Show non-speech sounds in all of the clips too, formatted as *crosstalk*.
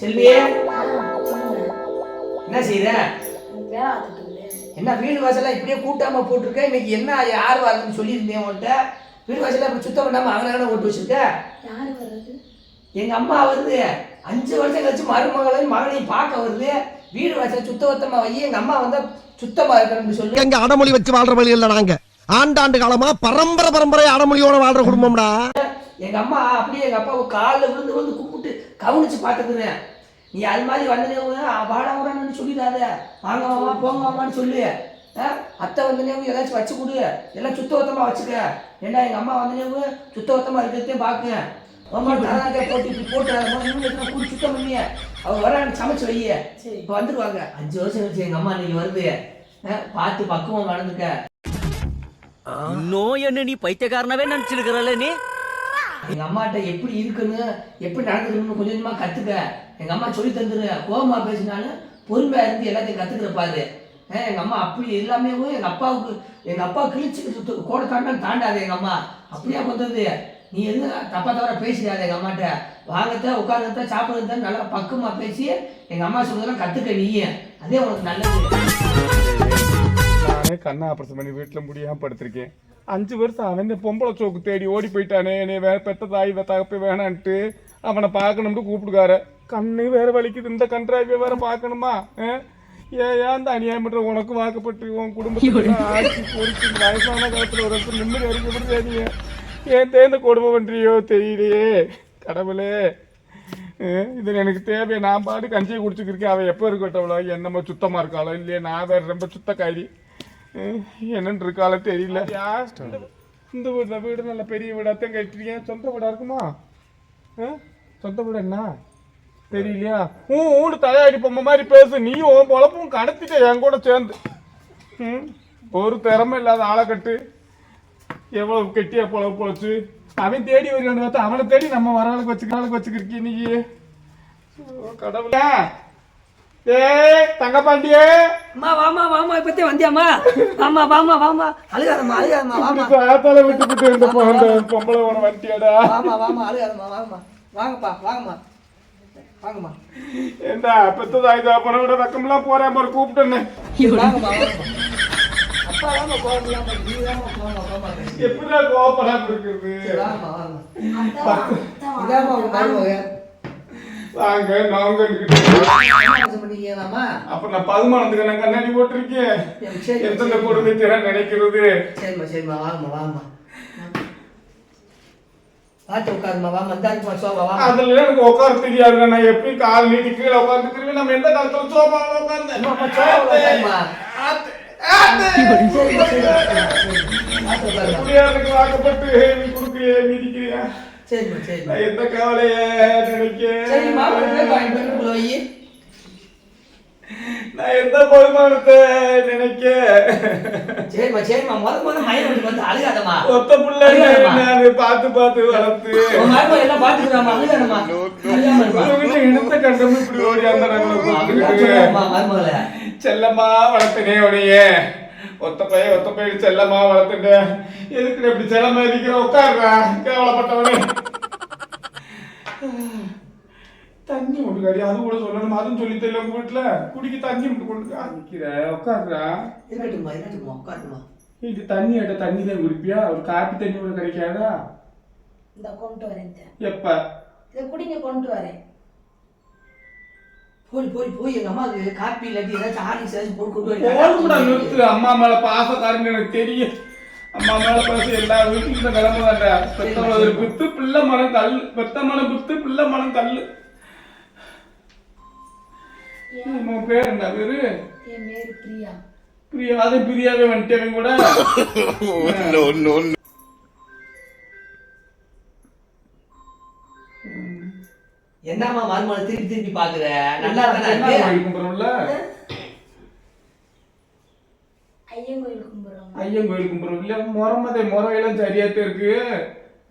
செல்வி. என்ன செய்யற. என்ன வீடு வாசலாம் இப்படியே கூட்டாம போட்டிருக்க? இன்னைக்கு என்ன யார் வரலன்னு சொல்லியிருந்தேன் உன்கிட்ட? வீடு வாசலாம் இப்படி சுத்தம் பண்ணாம அவனால ஓட்டு வச்சிருக்க? எங்க அம்மா வருது. அஞ்சு வருஷம் கழிச்சு மருமகளையும் மகனையும் பார்க்க வருது. வீடு வாசல் சுத்தபத்தமா வை. எங்க அம்மா வந்தா சுத்தமா இருக்கணும்னு சொல்லு. எங்க அடமொழி வச்சு வாழ்ற வழி இல்ல நாங்க. ஆண்டாண்டு காலமா பரம்பரை பரம்பரை அடமொழியோட வாழ்ற குடும்பம்டா. எங்க அம்மா அப்படியே எங்க அப்பாவை காலில் விழுந்து விழுந்து கும்பிட்டு கவனிச்சு பார்த்துக்கிறேன். நீ அது மாதிரி வந்தனே வாடா வாடான்னு சொல்லிடாத. வாங்க வாமா போங்க வாமான்னு சொல்லு? அத்தை வந்தனே ஏதாச்சும் வச்சு கொடு. எல்லாம் சுத்தபத்தமா வச்சுக்க. ஏண்டா எங்க அம்மா வந்தனே சுத்தபத்தமா இருக்கிறதையும் பாக்கு அம்மா தராங்க போட்டு இப்படி போட்டு கூடி சுத்தம் பண்ணி அவங்க வர சமைச்சு வைய. சரி. இப்போ வந்துருவாங்க. அஞ்சு வருஷம் கழிச்சு எங்க அம்மா இன்னைக்கு வருது. ஆ? பார்த்து பக்குவம் நடந்துக்க. இன்னும் என்ன நீ பைத்தியக்காரனாவே நினைச்சிருக்கிறல்ல நீ? எங்க அம்மாட்ட எப்படி இருக்குன்னு எப்படி நடந்துக்கணும்னு கொஞ்சம் கொஞ்சமா கத்துக்க. எங்க அம்மா சொல்லி தந்துரு. கோபமா பேசினாலும் பொறுமையா இருந்து எல்லாத்தையும் கத்துக்கிற பாரு. எங்க அம்மா அப்படி எல்லாமே எங்க அப்பாவுக்கு எங்க அப்பா கிழிச்சுக்கிட்டு கோடை தாண்டான்னு தாண்டாது எங்க அம்மா. அப்படியே கொண்டது நீ எதுவும் தப்பா தவிர பேசிடாத எங்க அம்மாட்ட. வாங்கத்த உட்காந்துத்த சாப்பிடுறத நல்லா பக்குமா பேசி எங்க அம்மா சொல்றதெல்லாம் கத்துக்க நீ அதே உனக்கு நல்லது. நானே கண்ணை ஆப்ரேஷன் பண்ணி வீட்டில் முடியாம படுத்திருக்கேன் அஞ்சு வருஷம் அவன் இந்த பொம்பளை சோக்கு தேடி ஓடி போயிட்டானே. என்னை வேற பெத்த தாய் தகப்ப வேணான்ட்டு அவனை பார்க்கணும்னு கூப்பிடுக்காரு கண்ணு வேற வலிக்குது. இந்த கன்றாவியை வேற பார்க்கணுமா? ஏன் அந்த அநியாயம் பண்ற? உனக்கு வாக்கப்பட்டு உன் குடும்பத்துக்கு ஆட்சி பொறுத்து வயசான காலத்தில் ஒரு வருஷம் நிம்மதி வரைக்கும் தெரியும் ஏன் தேர்ந்த கொடுமை பண்றியோ தெரியலையே. கடவுளே. இதில் இது எனக்கு தேவையை நான் பாட்டு கஞ்சியை குடிச்சுக்கிருக்கேன். அவள் எப்போ இருக்கட்டவளோ என்னமோ சுத்தமாக இருக்காளோ இல்லையே? நான் வேறு ரொம்ப சுத்த அஹ் என்னன்னு இருக்கால தெரியல. இந்த- இந்த வீடு வீடு நல்ல பெரிய வீடாத்தான் கட்டிருக்கேன் சொந்த வீடா இருக்குமா? சொந்த வீடு என்ன? தெரியலையா? உன் ஊடு தலையாடி பொம்மை மாதிரி பேசு. நீ உன் பொழப்பும் கடத்திட்ட என் கூட சேர்ந்து. ம்? ஒரு திறமை இல்லாத ஆளை கட்டு. எவ்வளவு கெட்டியா பொழவு பொழைச்சு. அவன் தேடி வருவான்னு பார்த்தா அவனை தேடி நம்ம வர ஆளுக்கு வச்சுக்க ஆளுக்கு வச்சுக்கிருக்கீ நீ கடவுளா. ஏய் தங்கப்பாண்டியே. அம்மா வாமா வாமா இப்பத்தே வந்தியாம்மா. வாமா வாமா வாமா அழுகாதம்மா அழுகாதம்மா வாமா ஆத்தால விட்டு விட்டு இந்த பொ- இந்த பொம்பளை உன வண்டியாடா வாமா வாமா அழுகாதம்மா வாங்கம்மா வாங்கப்பா வாங்கம்மா. வாங்கம்மா. ஏண்டா பெத்ததாய் தாப்பன விட வெக்கம்லாம் போறேன் பாரு கூப்பிட்டேன்னு. வாங்கம்மா அப்பா வாமா கோவம் இல்லாம நீ வாமா. எப்படிடா கோவப்படாம வாங்கம்மா வாங்கம்மா. இதாம்மா உங்க மருமக. வாங்க. நாங்க பண்ணீங்களாம்மா அப்ப நான் பதுமானத்துக்கு நான் கண்ணாடி போட்டிருக்கேன். சரி, சரி, எத்தனை சரி. கொடுமை நினைக்கிறது? சரிம்மா சரிம்மா வாங்கம்மா வாங்கம்மா பார்த்து உட்காருமா வாமா இந்தாருமா சோபா வாங்க அதுல எனக்கு உட்கார தெரியாது. நான் எப்படி கால் நீட்டி கீழே உட்காந்துக்கிறேன் நம்ம எந்த காலத்துல பார்த்து உட்காருமா முடியாதுக்கு வாக்கப்பட்டு நீ கொடுக்குறிய மிதிக்கிறியா? சரிம்மா நான் எந்த கவலைய நினைக்க சரிம்மா வை நான் எந்த நினைக்க? சரிம்மா சரிம்மா. முத முத மயம் வந்து வந்து அழுகாதம்மா. ஒத்த புள்ள நான் பார்த்து பார்த்து வளர்த்து. உன் மருமக எல்லாம் பாத்துக்கிறாமா அழுகாதம்மா. அழுகாம இருமா. உங்ககிட்ட எடுத்த கண்டம் இப்படி ஓடி அந்த. செல்லம்மா வளர்த்தனே உனைய. ஒத்த பையன் ஒத்த பையன் செல்லம்மா வளர்த்துட்டேன் எதுக்கு இப்படி செல்லம்மா இருக்கிற உட்காருடா. கேவலப்பட்டவனே. தண்ணி ஒன்று அது கூட சொல்லணும். அதுவும் சொல்லி தெரியல உங்க வீட்டுல. குடிக்க தண்ணி மட்டும் கொண்டு நிக்கிற உட்காருடா. இருக்கட்டும்மா உட்காருமா. இது தண்ணி எட்ட தண்ணி தான் குடிப்பியா? ஒரு காப்பி தண்ணி கூட கிடைக்காதா? இந்த கொண்டு வரேன். எப்ப? இதை குடிங்க கொண்டு வரேன். போய் போய் போய் எங்க அம்மாவுக்கு காப்பி இல்லாட்டி ஏதாச்சும் ஹார்லிக்ஸ் ஏதாச்சும் போட்டு கொண்டு போய் நிறுத்து. அம்மா மேல பாசக்காரன்னு எனக்கு தெரியும். அம்மா மேல பாசம் எல்லா வீட்டுக்கும் இந்த கிளம்ப தாண்டா பெத்தவள புத்து பிள்ளை மனம் கல் பெத்த மனம் புத்து பிள்ளை மனம் கல்லு. உன் பேர் என்ன பேரு? என் பேரு பிரியா. பிரியா அது பிரியாவே வந்துட்டேன் கூட. என்னம்மா மருமகளை திருப்பி திருப்பி பாக்குற நல்லா கும்பிடுறோம்ல? ஐயன் கோயில் கும்பிடுறோம் ஐயன் கோயில் கும்பிடுறோம். இல்ல முறமதே முறையெல்லாம் சரியாத்தான் இருக்கு.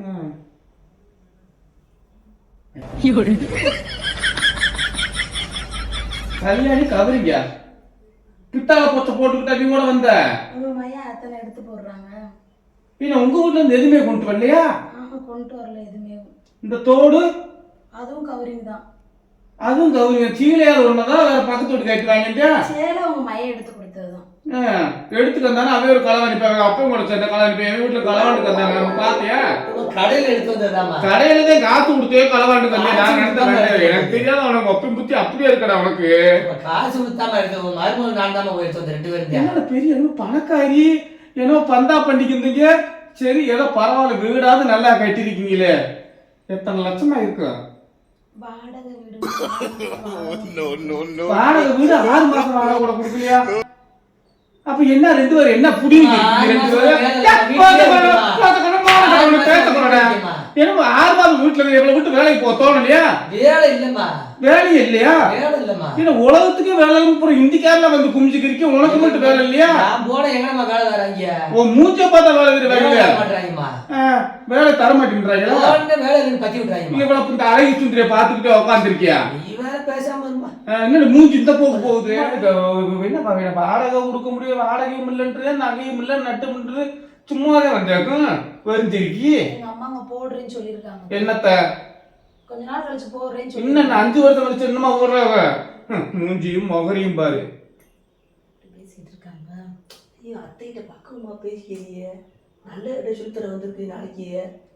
ம். கல்யாணி கவரிங்க பித்தாள பொச்சை போட்டுக்கிட்டா நீ கூட வந்த? உங்க மையா அத்தனை எடுத்து போடுறாங்க. பின்ன உங்க வீட்டுல இருந்து எதுவுமே கொண்டு வரலையா? ஆஹா கொண்டு வரல எதுவுமே. இந்த தோடு? அதுவும் கவரிங் தான். அதுவும் கௌரியம் சீலையார் ஒண்ணுதான் வேற பக்கத்து வீட்டு கட்டுறாங்க சேலை உங்க மையம் எடுத்து கொடுத்ததுதான். எடுத்துட்டு வந்தானே அவன் ஒரு களவாணி பாங்க அப்பவும் கூட சேர்ந்த களவாணி பையன் எங்க வீட்டுல களவாண்டு தந்தாங்க நம்ம பாத்தியா? கடையில எடுத்து வந்ததாமா கடையில தான் காசு கொடுத்தே களவாண்டு தந்தேன். நான் நினைச்சேன் எனக்கு தெரியாத உனக்கு ஒப்பம் புத்தி அப்படியே இருக்கடா உனக்கு. காசு கொடுத்தாம எடுத்து உங்க மருமகன் நான் தான் போய் எடுத்து ரெண்டு பேரும். என்னடா பெரிய பணக்காரி. ஏதோ பந்தா பண்ணிக்கிந்தீங்க சரி ஏதோ பரவாயில்ல வீடாவது நல்லா கட்டிருக்கீங்களே எத்தனை லட்சமா இருக்கும் வாடகை வீடு. வாடகை வீடு ஆறு மாசம் வாடகை கூட கொடுக்கலையா? அப்ப என்ன ரெண்டு பேரும் என்ன புடிங்க ரெண்டு பேரும்? பேச. என்னமோ ஆறு மாதம் வீட்டுல இருந்து இவளை விட்டு வேலைக்கு போக தோணலையா வேலை இல்லம்மா. வேலையே இல்லையா? வேலை இல்லம்மா. என்ன உலகத்துக்கே வேலை இல்லாம அப்புறம் இந்திக்காரில வந்து குமிச்சுக்கிறீங்க உனக்கு மட்டும் வேலை இல்லையா? நான் போன எங்கடம்மா வேலை தராங்க? உன் மூஞ்ச பார்த்தா வேலை இருக்குது வேலை வேலை தர மாட்டாங்கம்மா வேலை தர மாட்டேங்கிறாங்களா போன வேலை இல்லைன்னு பத்தி விட்டுறாங்கம்மா. இவ்வளவு இந்த அழகி சுந்தரியை நீ வேற பேசாம என்ன மூஞ்சி இந்த போக்கு போகுது? என்னப்பா வாடகை கொடுக்க முடியும் வாடகையும் இல்லைன்றது நகையும் இல்லை நட்டுன்றது சும்மாதான் வந்தாக்கும் வருந்திருக்கி? எங்க அம்மா அங்க போடுறேன்னு சொல்லியிருக்காங்க. என்னத்த? கொஞ்ச நாள் கழிச்சு போடுறேன்னு சொல்லி இன்னும் அஞ்சு வருஷம் கழிச்சு என்னமா ஹம், மூஞ்சியும் முகரையும் பாரு. பேசிட்டு இருக்காங்க ஐயோ அத்தைகிட்ட பக்குவமா பேசிக்கிறியே. நல்ல இடம் சுத்தர வந்திருக்கு நாளைக்கு.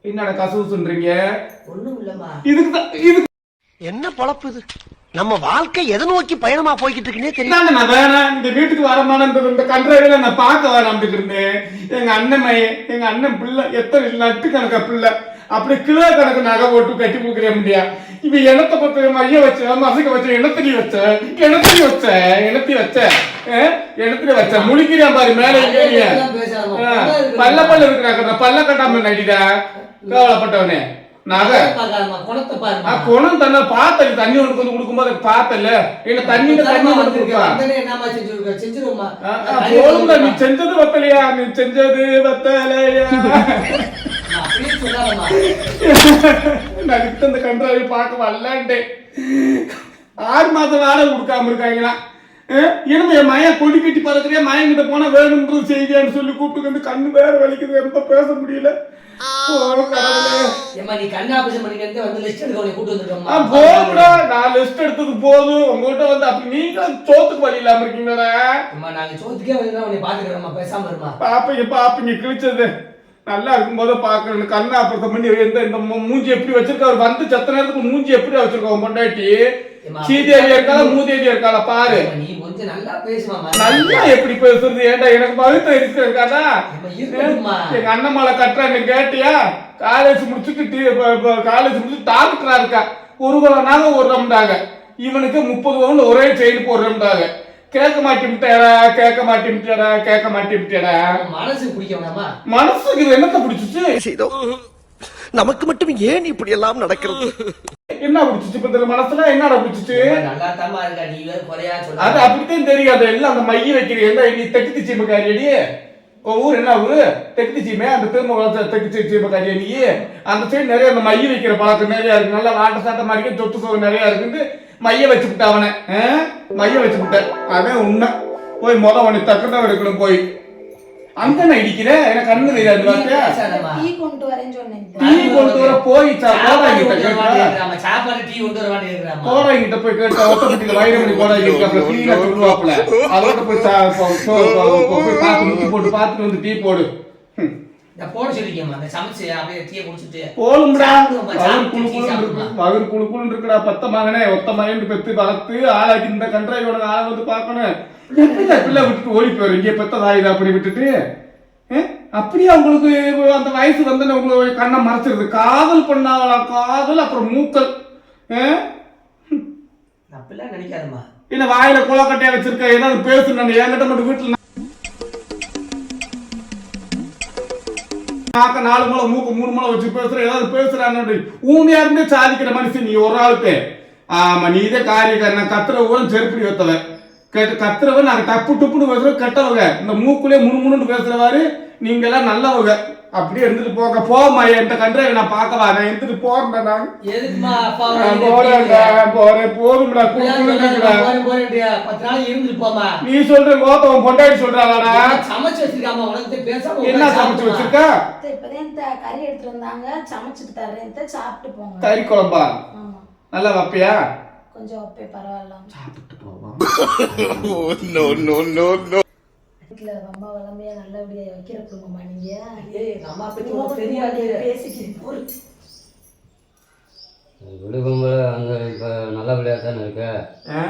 என்னடா கசூசுன்றீங்க ஒண்ணும் இல்லம்மா. இதுக்கு தான் இதுக்கு என்ன பொழப்பு இது? நம்ம வாழ்க்கை எதை நோக்கி பயணமா போய்கிட்டு இருக்குன்னே தெரியல நான் வேணாம் இந்த வீட்டுக்கு வரமான இந்த கன்றையில நான் பார்க்க வேணாம்ட்டு இருந்தேன். எங்க அண்ணன் மையன் எங்க அண்ணன் பிள்ளை எத்தனை நட்டு கணக்கா பிள்ளை. அப்படி கிலோ கணக்கு நகை போட்டு கட்டி கொடுக்குற முடியா இவ எண்ணத்தை பத்த மைய வச்ச மசக்க வச்ச எண்ணத்தடி வச்ச எண்ணத்தடி வச்ச எண்ணத்தி வச்ச எண்ணத்தடி வச்ச. முழிக்கிறியா பாரு மேல பல்ல பல்ல இருக்கிறாங்க பல்ல கட்டாம நடிடா கவலைப்பட்டவனே. நகை. குணத்தை. ஆ, குணம் தன்னை பார்த்தல தண்ணி உனக்கு வந்து கொடுக்கும்போது பார்த்தல தண்ணியில தண்ணி தரமா வந்து தண்ணி போதும்டா நீ. செஞ்சது வத்தலையா நீ செஞ்சது வத்தலையா கிட்ட இந்த கன்றாவை பார்க்க ஆறு மாசம் வாடகை கொடுக்காம இருக்காங்களா? என்னமே என் மயன் கொடி கட்டி பறக்கிறியா? மயன் கிட்ட போனா வேணும்ன்றது செய்தியான்னு சொல்லி கூப்பிட்டு வந்து கண்ணு வேற வலிக்குது. ரொம்ப பேச முடியல. போதும்டா நான் லிஸ்ட் எடுத்தது போதும் உங்ககிட்ட வந்து அப்படி நீங்களும் சோத்துக்கு வழி இல்லாம இருக்கீங்களா. நாங்க சோத்துக்கே வந்து உன்னை பாத்துக்கிறோம்மா, பேசாம இருமா. பாப்பீங்க பாப்பீங்க கிழிச்சது. நல்லா இருக்கும்போது பாக்கணும் கண்ணு அப்புறத்தை பண்ணி எந்த இந்த மூஞ்சி எப்படி வச்சிருக்க? அவர் வந்து சத்த நேரத்துக்கு மூஞ்சி எப்படி வச்சிருக்க உன் பொண்டாட்டி? ஏம்மா, சீதேவி இருக்காளா மூதேவி இருக்காளா? பாரு. நீ கொஞ்சம் நல்லா பேசுமாம்மா. நல்லா எப்படி பேசுறது? ஏன்டா எனக்கு பகுத்த இருக்கிறாடா ஏம்மா, இருக்கட்டும்மா. எங்க அண்ணன் மலை கட்டுறான்னு கேட்டியா? காலேஜ் முடிச்சுட்டு காலேஜ் முடிச்சு டாக்டரா இருக்கா? ஒரு குலனாக ஒரு ரம்டாங்க இவனுக்கு முப்பது பவுன் ஒரே செயின் போடுறோம்டாங்க. கேட்க மாட்டேன்ட்டாரா கேட்க மாட்டேன்ட்டாரா கேட்க மாட்டேன்ட்டாரா மனசுக்கு பிடிக்க வேணாமா? மனசுக்கு இது என்னத்த பிடிச்சிச்சு? நமக்கு மட்டும் ஏன் இப்படி எல்லாம் நடக்கிறது? என்ன பிடிச்சிச்சு இப்ப இந்த மனசுல என்னடா பிடிச்சிச்சு? நல்லா நல்லாத்தாம்மா இருக்கா, நீ வேற குறையா அது அப்படித்தான் தெரியாது எல்லாம் அந்த மைய வைக்கிறீங்க என்ன? நீ தெக்கு சீமக்காரி உன் ஊர் என்ன ஊரு? தெக்கு சீமே? அந்த திரும்ப தெக்கு சீமக்காரி நீ? அந்த சைடு நிறைய அந்த மைய வைக்கிற பழக்கம் நிறைய இருக்கு. நல்லா வாட்ட சாட்ட மாதிரி சொத்து சோறு நிறைய இருக்குன்னு மைய வச்சு விட்ட அவனை. ஆ? மைய வச்சு விட்ட. அவன் உண்மை. போய் முத அவனை தக்கதான் எடுக்கணும் போய் அங்க நான் இடிக்கிறேன் எனக்கு கண்ணு தெரியாது பேசாதம்மா. டீ கொண்டு வரேன்னு சொன்னேன் டீ கொண்டு வர போய் சாப்பாடு கேட்டா? டீ கொண்டு வர போய் கேட்டா வைரமணி கோடாங்கி இருக்காப்ல சொல்லுவாப்ல. போய் போய் பார்த்து போட்டு பார்த்துட்டு வந்து டீ போடு. போட சொல்லிருக்கேம்மா. அந்த சமைச்சு அப்படியே டீயை குடிச்சிட்டு போலும்டா குழு குழு இருக்குடா பத்த மகனே ஒத்த மகன் பெத்து வளர்த்து ஆளாக்கி இந்த கன்றாய் ஆள் வந்து பார்க்கணும். எப்படியா பிள்ளை விட்டுட்டு ஓடி போயிரு? இங்கே பெத்த தாயுதா அப்படி விட்டுட்டு? அப்படியே உங்களுக்கு அந்த வயசு வந்து உங்களுக்கு கண்ணை மறைச்சிருது. காதல் பண்ணாங்களா காதல் அப்புறம் மூக்கல்? அப்படிலாம் நினைக்காதம்மா. இல்ல வாயில குளக்கட்டையா வச்சிருக்க? ஏதாவது பேசு நான் என்கிட்ட மட்டும் வீட்டுல நாக்க நாலு முளை மூக்கு மூணு முளை வச்சு பேசுற ஏதாவது பேசுறான்னு ஊமையா இருந்தே சாதிக்கிற மனுஷன் நீ ஒரு ஆளுக்கு. ஆமா நீ இதே காரியக்காரன் கத்துற ஊரம் செருப்படி வைத்தவன். கேட்டு கத்துறவன் நாங்க டப்பு டுப்புன்னு பேசுறோம் கெட்டவங்க. இந்த மூக்குலயே முணுமுணுன்னு பேசுறவாரு நீங்க எல்லாம் நல்லவங்க. அப்படியே இருந்துட்டு போக போமா என்கிட்ட கண்டே நான் பார்க்கவா? நான் இருந்துட்டு போறேன் நான். போறேன்டா போறேன். போதும்டா குடுக்குறேன்டா போறேன் போறேன்டியா. பத்து நாள் இருந்துட்டு போமா நீ சொல்ற கோத்தவன் பொண்டாடி சொல்றாளாடா. சமைச்சு வச்சிருக்காமா உனக்கு பேசாம என்ன சமைச்சு. வச்சிருக்கா? இப்பதான் கறி எடுத்துட்டு வந்தாங்க. சமைச்சிட்டு தரேன் சாப்பிட்டு போங்க. கறி குழம்பா? ஆமா நல்லா வைப்பியா? கொஞ்சம் அப்பே பரவாயில்ல. சாப்பிட்டு போவோம் *laughs* வீட்டுல ரொம்ப வளமையா நல்லபடியா வைக்கிற குடும்பமா நீங்க? ஏய் அம்மா பத்தி தெரியாது. பேசிக்கிறேன் ஒரு விழுகும்போது அங்கே இப்போ நல்ல பிள்ளையா தானே இருக்க? ஆ?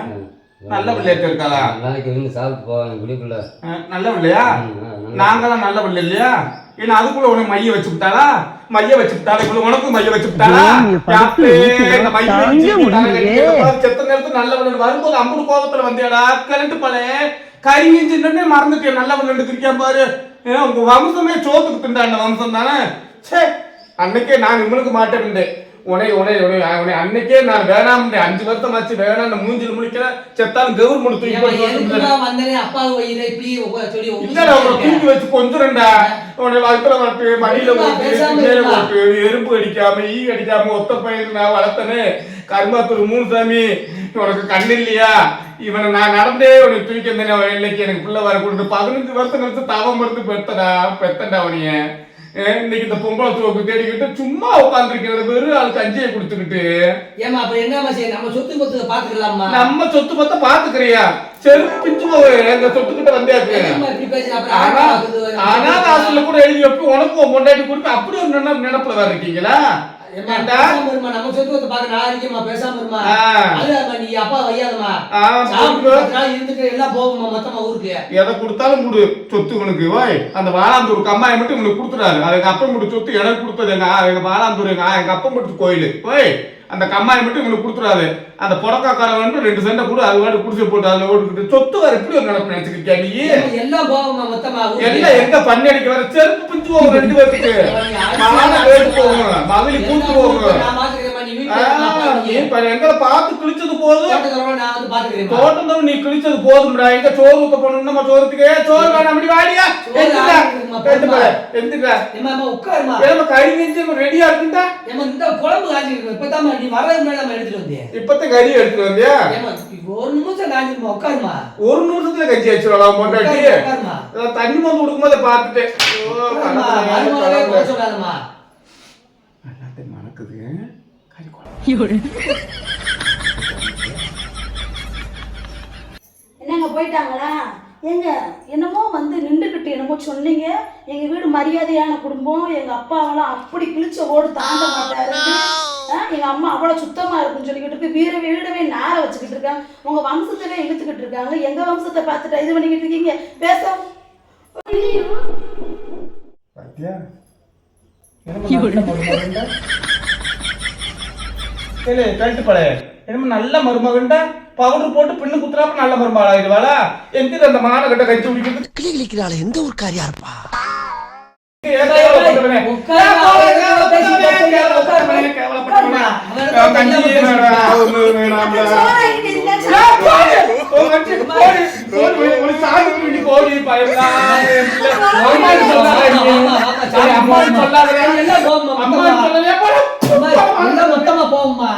நல்ல பிள்ளையா இருக்காளா? நாளைக்கு வந்து சாப்பிட்டு போவாங்க ஆ, நல்ல பிள்ளையா நாங்களாம் நல்ல பிள்ளை இல்லையா? ஏன்னா அதுக்குள்ள உனக்கு மைய வச்சு விட்டாளா? மைய வச்சு விட்டாளா? இவ்வளவு உனக்கும் மைய வச்சு விட்டாளா? செத்த நேரத்துல நல்ல பிள்ளை வரும்போது அம்புடு கோபத்துல வந்தியாடா? கிளட்டு பழ கறி இன்ஜின்னு மறந்துட்டேன் நல்ல பிள்ளை இருக்கியா பாரு. உங்க வம்சமே சோத்துக்கு திண்டாண்ட வம்சம் தானே? சே அன்னைக்கே நான் இவனுக்கு மாட்டேன் உனை உனை உனை உனை அன்னைக்கே நான் வேணாம் அஞ்சு வருஷம் ஆச்சு வேணாம் மூஞ்சில் முடிக்கிற செத்தாலும் தூக்கி வந்து நான் வந்தேனே? அப்பா தூக்கி வச்சு கொஞ்சம்டா உன்னை வயிற்றுல வளர்த்து மடியில இருமா. போட்டு எறும்பு கடிக்காம ஈ கடிக்காம ஒத்த பயிர் நான் வளர்த்தனே. கருமாத்தூர் மூணு சாமி உனக்கு கண்ணு இல்லையா? இவனை நான் நடந்தே உனக்கு தூக்கி வந்தேன் இல்லைக்கு எனக்கு பிள்ளை வர கொடுத்து பதினஞ்சு வருஷம் கழிச்சு தவம் மருந்து பெத்தடா பெத்தண்டா அவனைய ஏன் இன்னைக்கு இந்த பொம்பளை சோக்கு தேடிக்கிட்டு சும்மா உட்காந்துருக்கிறது வெறும் ஆள் கஞ்சியை குடுத்துக்கிட்டு. ஏமா அப்ப என்னம்மா செய்ய? நம்ம சொத்து கொத்து பாத்துக்கலாமா நம்ம சொத்து பத்த பாத்துக்கிறியா? செருப்பு பிஞ்சு போக எங்க சொத்துக்கிட்ட ஆகுது. அனாத ஆசிரியர் கூட எழுதி வைப்பு உனக்கு உன் பொண்டாட்டி கொடுத்து அப்படி ஒரு நினைப்பு நினைப்புல வேற இருக்கீங்களா? நம்ம சொத்து கொத்து பாக்க நல்லா இருக்கேம்மா பேசாம இருமா. அழுகாதம்மா, நீ அப்பா வையாதம்மா? இருந்துட்டு எல்லாம் போகுமா மொத்தமா ஊருக்கு? எதை கொடுத்தாலும் கொடு சொத்து உனக்கு வாய் அந்த வாழாந்தூர் கம்மாயை மட்டும் உனக்கு கொடுத்துறாரு எங்க கொடுத்த சொத்து எனக்கு கொடுத்தது எங்க எங்க வாழாந்தூர் எங்க எங்க கொடுத்த கோயில். போய் அந்த கம்மாயை மட்டும் உங்களுக்கு கொடுத்துறாரு அந்த புடக்காக்காரன் வந்து ரெண்டு சென்டை கூட அது வாட்டு குடிச்சு போட்டு அதுல ஓட்டுக்கிட்டு சொத்து வர எப்படி ஒரு நடப்பு நினைச்சுக்கிட்டியா நீ. ஏம்மா, எல்லாம் போகுமா மொத்தமா ஊருக்கு? எல்லாம் எங்க பண்ணி அடிக்க வர? செருப்பு பிஞ்சு போகும் ரெண்டு பேருக்கு மகளி கூட்டு போகும் எங்களை பார்த்து கிழிச்சது போதும். தோட்டம் நீ கிழிச்சது போதும்டா. எங்க சோறு ஊத்த போனோம் நம்ம சோறுத்துக்கு? சோறு வேணாம் அப்படி வாடியா? கறி நெஞ்சு ரெடியா இருக்குண்டா? இந்த குழம்பு காய்ச்சிருக்கு. இப்பதாம்மா நீ வர்றதுக்கு முன்னாடி நம்ம எடுத்துட்டு வந்தேன். இப்பத்த கறி எடுத்துட்டு வந்தியா? ஒரு நிமிஷம் காய்ச்சிருமா, உட்காரும்மா. ஒரு நிமிஷத்துல கஞ்சி வச்சிடலாம் பொண்டாட்டி? தண்ணி வந்து கொடுக்கும்போது பார்த்துட்டேன் ஓ, உட்காரும்மா, கடவுளே, மருமகளே கடவுளே. குறை சொல்லாதம்மா. எல்லாத்தையும் மணக்குது கறி குழம்பு. என்னங்க போயிட்டாங்களா? ஏங்க என்னமோ வந்து நின்றுக்கிட்டு என்னமோ சொன்னீங்க. எங்க வீடு மரியாதையான குடும்பம். எங்க அப்பாவெல்லாம் அப்படி கிழிச்ச ஓடு தாண்ட மாட்டாரு. எங்க அம்மா அவ்வளவு சுத்தமா இருக்குன்னு சொல்லிக்கிட்டு இருக்கு வீர வீடவே நார வச்சுக்கிட்டு இருக்காங்க. உங்க வம்சத்தவே இழுத்துக்கிட்டு இருக்காங்க. எங்க வம்சத்தை பார்த்துட்டு இது பண்ணிக்கிட்டு இருக்கீங்க? பேச. பாத்தியா? *laughs* ஏலே, கழட்டு பழைய என்னமோ நல்ல மருமகன்டா பவுடர் போட்டு பின்னு குத்துறாப்ப நல்ல மருமகள் ஆயிடுவாளா? எங்க அந்த மான கட்ட கட்சி பிடிக்கிறது கிளி கிளிக்கிறாள் எந்த ஒரு காரியா இருப்பா? உட்காரும்மா, உள்ள மொத்தமா போவோம்மா